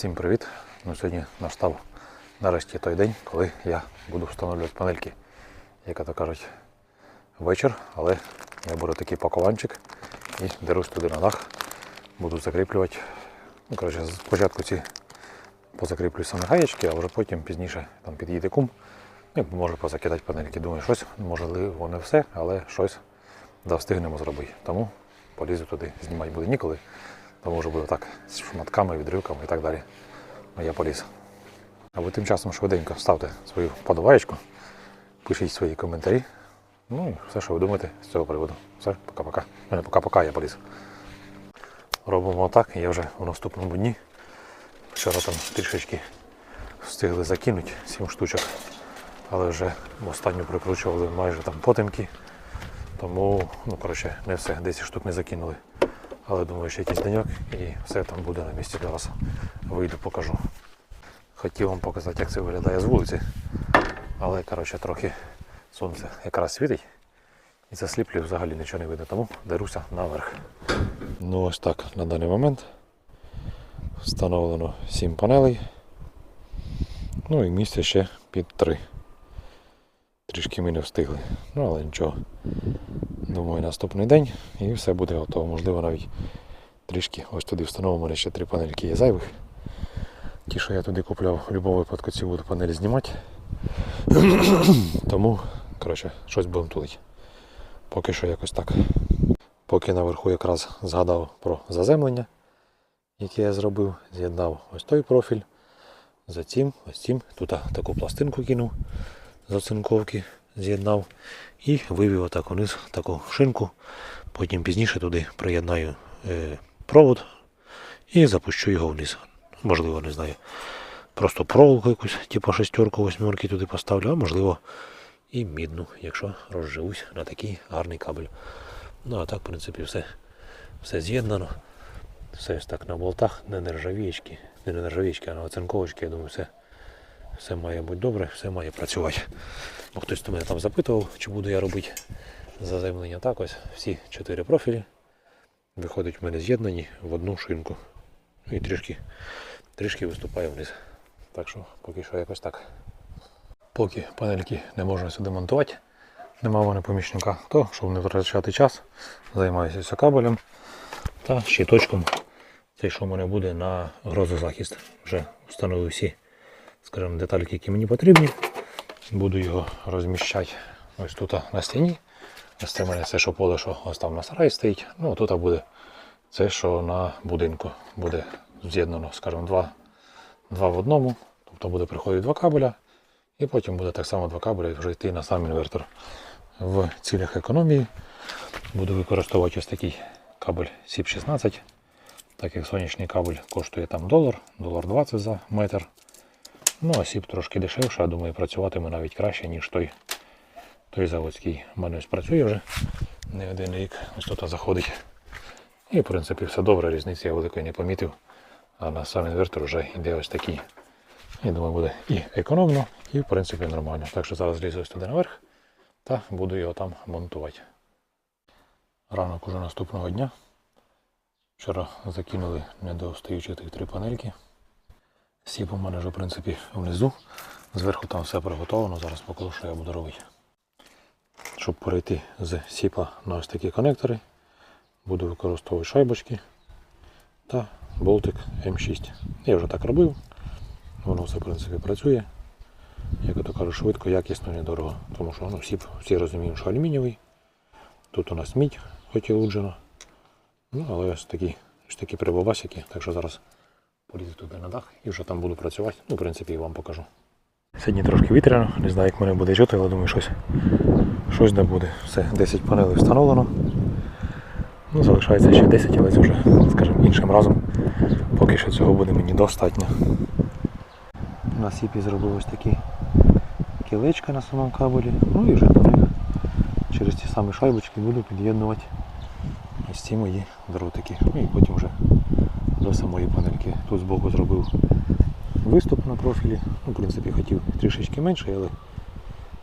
Всім привіт! Ну, сьогодні настав нарешті той день, коли я буду встановлювати панельки. Як то кажуть, вечір, але я беру такий пакованчик і дерусь туди на дах. Буду закріплювати. Ну, коротше, спочатку ці позакріплю саме гаєчки, а вже потім пізніше там під'їде кум. Ну, і може позакидати панельки. Думаю, щось, можливо, не все, але щось да встигнемо зробити. Тому полізу туди, знімати буде ніколи. Тому вже буде так з шматками, відривками і так далі. А я поліз. А ви тим часом швиденько ставте свою вподобаєчку, пишіть свої коментарі. Ну і все, що ви думаєте з цього приводу. Все, пока-пока. Ну, Не пока-пока, я поліз. Робимо так, я вже в наступному дні. Вчора там трішечки встигли закинути 7 штучок, але вже в останню прикручували майже там потемки. Тому, ну коротше, не все, 10 штук не закинули. Але думаю, ще якийсь деньок і все там буде на місці для вас. Вийду, покажу. Хотів вам показати, як це виглядає з вулиці. Але коротше, трохи сонце якраз світить. І засліплю взагалі нічого не видно, тому деруся наверх. Ну ось так на даний момент. Встановлено 7 панелей. Ну і місце ще під 3. Трішки ми не встигли. Ну але нічого. Думаю, наступний день і все буде готово. Можливо, навіть трішки ось туди встановимо. Ще три панельки є зайвих. Ті, що я туди купляв, в будь-якому випадку ці буду панелі знімати. Тому, коротше, щось будемо тулити. Поки що якось так. Поки наверху якраз згадав про заземлення, яке я зробив, з'єднав ось той профіль. За цим, ось цим. Тут таку пластинку кинув з оцинковки, з'єднав і вивів отак униз таку шинку. Потім пізніше туди приєднаю е, провод і запущу його вниз. Можливо, не знаю. Просто проволоку якусь, типу шестерку, восьмерки туди поставлю, а можливо і мідну, якщо розживусь на такий гарний кабель. Ну а так, в принципі, все, все з'єднано. Все ось так на болтах, не нержавієчки, не на нержавієчки, а на оцинковочки, я думаю, все, все має бути добре, все має працювати. Бо хтось мене там запитував, чи буду я робити заземлення. Так ось всі чотири профілі виходять в мене з'єднані в одну шинку. І трішки, трішки виступає вниз. Так що поки що якось так. Поки панельки не можна сюди монтувати, нема в мене помічника, то щоб не втрачати час, займаюся кабелем та щиточком. Цей, що в мене буде на грозозахист. Вже встановив всі скажімо, детальки, які мені потрібні. Буду його розміщати ось тут на стіні. Ось це мене все, що поле, що ось там на сараї стоїть. Ну, тут буде це, що на будинку буде з'єднано, скажімо, два, два в одному. Тобто буде приходити два кабеля, і потім буде так само два кабеля вже йти на сам інвертор. В цілях економії буду використовувати ось такий кабель SIP-16. Так як сонячний кабель коштує там долар, долар 20 за метр. Ну, а сіп трошки дешевше, я думаю, працюватиме навіть краще, ніж той, той заводський. У мене ось працює вже не один рік, ось тут заходить. І в принципі все добре, різниці я великої не помітив. А на сам інвертор вже йде ось такий. Я думаю, буде і економно, і в принципі нормально. Так що зараз лізу ось туди наверх та буду його там монтувати. Ранок уже наступного дня. Вчора закинули недостаючі тих три панельки. Мене вже в принципі внизу. Зверху там все приготовлено, зараз покажу, що я буду робити. Щоб перейти з сіпа на ось такі конектори, буду використовувати шайбочки та болтик М6. Я вже так робив, воно все в принципі працює. Як я то кажу, швидко, якісно, недорого. Тому що ну, сіп всі розуміємо, що алюмінієвий. Тут у нас мідь, хоч і луджена. Ну, але ось такі, ось такі прибабасики, так що зараз полізу туди на дах і вже там буду працювати. Ну, в принципі, і вам покажу. Сьогодні трошки вітряно, не знаю, як мене буде чути, але думаю, щось, щось не буде. Все, 10 панелей встановлено. Ну, залишається ще 10, але це вже, скажімо, іншим разом. Поки що цього буде мені достатньо. На сіпі зробив ось такі кілечка на самому кабелі. Ну і вже до них через ті самі шайбочки буду під'єднувати ось ці мої дротики. Ну і потім вже до самої панельки. Тут збоку зробив виступ на профілі. Ну, в принципі, хотів трішечки менше, але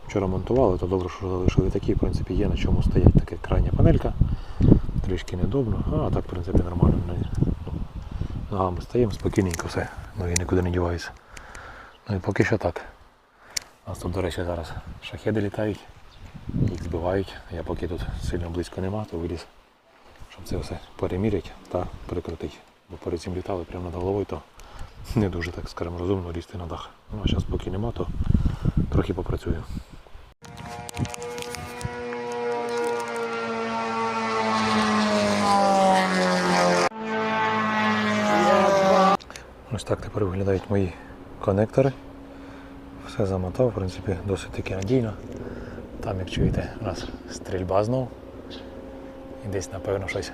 вчора монтували, то добре, що залишили такі, в принципі, є на чому стоять така крайня панелька. Трішки недобно, а так, в принципі, нормально. Ну, Ногами стаємо, спокійненько все. І нікуди не діваюся. Ну і поки що так. Нас тут, до речі, зараз шахеди літають, їх збивають. Я поки тут сильно близько нема, то виліз, щоб це все переміряти та перекрутити. Бо перед цим літали прямо над головою, то не дуже так, скажімо, розумно лізти на дах. Ну а зараз поки нема, то трохи попрацюю. Ось так тепер виглядають мої конектори. Все замотав, в принципі, досить таки надійно. Там, як чуєте, у нас стрільба знов. І десь, напевно, щось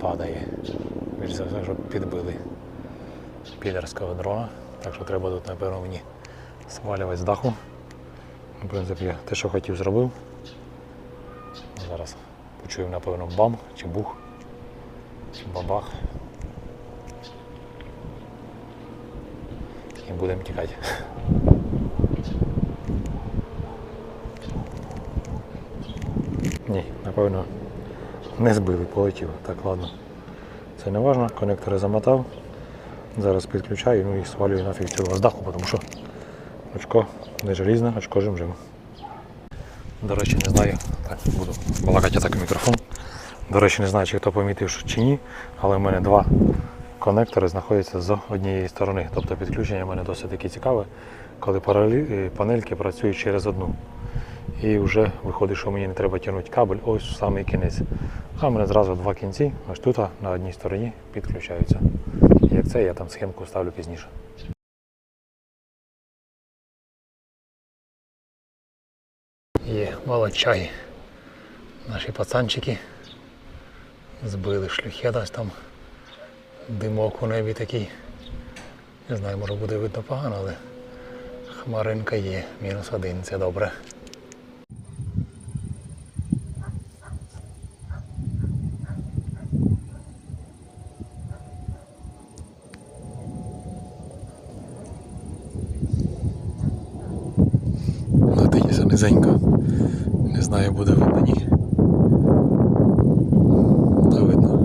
падає. Більш за все, щоб підбили підерського дрона. Так що треба тут, напевно, мені свалювати з даху. В принципі, я те, що хотів, зробив. Зараз почую, напевно, бам чи бух, чи бабах. І будемо тікати. Ні, напевно, не збили, полетів. Так, ладно. Це не важно, конектори замотав. Зараз підключаю, ну і свалюю нафіг цього з даху, тому що очко не желізне, очко жим-жим. До речі, не знаю, так, буду балакати так мікрофон. До речі, не знаю, чи хто помітив чи ні, але в мене два конектори знаходяться з однієї сторони. Тобто підключення в мене досить таки цікаве, коли паралелі, е, панельки працюють через одну. І вже виходить, що мені не треба тягнути кабель ось самий кінець. А в мене зразу два кінці, ось тут на одній стороні підключаються. Як це, я там схемку ставлю пізніше. Є молодчаї. Наші пацанчики збили шлюхеда, ось там димок у небі такий. Не знаю, може буде видно погано, але хмаринка є. Мінус один, це добре. Низенько. Не знаю, буде видно ні. Та видно.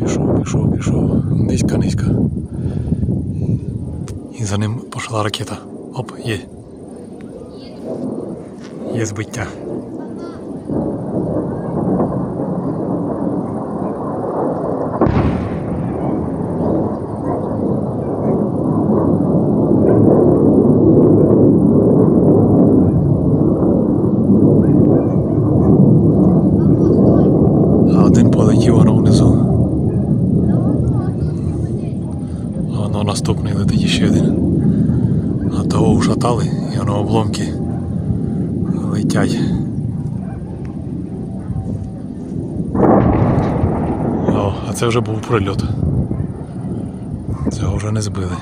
Пішов, пішов, пішов. Низько, низько. І за ним пішла ракета. Оп, є. Є збиття. Один полетів воно внизу. Воно наступний летить ще один. А того ушатали, і воно обломки летять. О, а це вже був прильот. Цього вже не збили.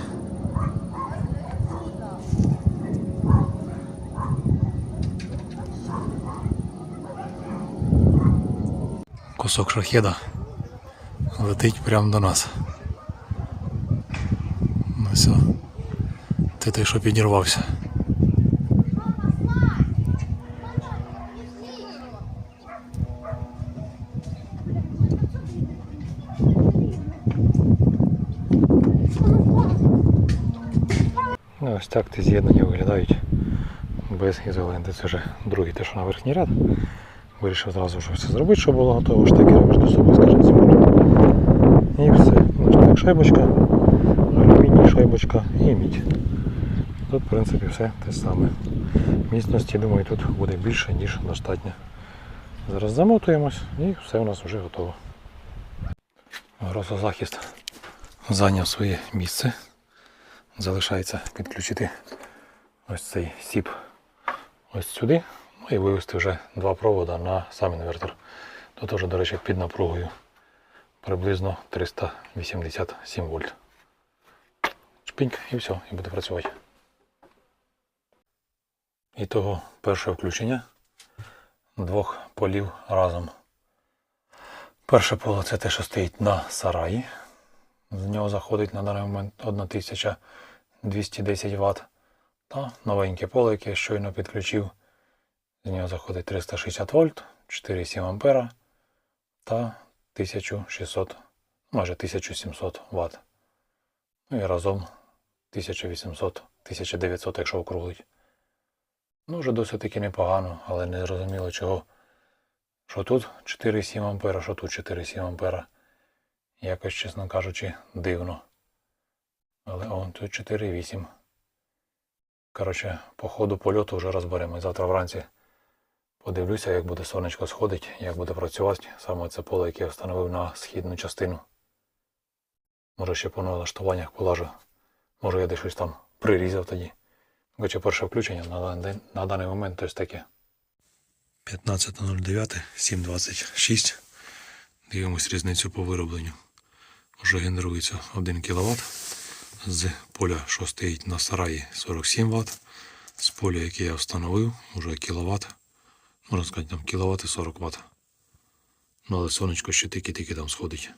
Кусок шахеда летить прямо до нас. Ну все. Ти той, що підірвався. Ну, ось так ті з'єднання виглядають без ізоленти. Це вже другий те, що на верхній ряд. Вирішив вже все зробити, щоб було готово, штекери між собою, скажімо, зібрати. І все. Так, шайбочка, алюміній, шайбочка і мідь. Тут, в принципі, все те саме. Міцності, думаю, тут буде більше, ніж достатньо. Зараз замотуємось і все у нас вже готово. Грозозахист зайняв своє місце. Залишається підключити ось цей сіп ось сюди. І вивести вже два провода на сам інвертор. Тут уже, до речі, під напругою приблизно 387 вольт. Шпіньк і все, і буде працювати. І того перше включення двох полів разом. Перше поле це те, що стоїть на сараї. З нього заходить на даний момент 1210 Вт. Та новеньке поле, яке я щойно підключив. З нього заходить 360 вольт, 4,7 ампера та 1600, майже 1700 Вт. Ну і разом 1800-1900, якщо округлить. Ну, вже досить таки непогано, але не зрозуміло чого. Що тут 4,7 ампера, що тут 4,7 ампера. Якось, чесно кажучи, дивно. Але он тут 4,8. Коротше, по ходу польоту вже розберемо. Завтра вранці подивлюся, як буде сонечко сходить, як буде працювати саме це поле, яке я встановив на східну частину. Може ще по налаштуваннях полажу. Може я десь щось там прирізав тоді. Хоча перше включення на, на даний момент ось таке. 15.09, 7.26. Дивимось різницю по виробленню. Вже генерується 1 кВт. З поля, що стоїть на сараї, 47 Вт. З поля, яке я встановив, вже кВт. Можна сказати, там і 40 Вт. Ну, але сонечко ще тільки-тільки там сходить.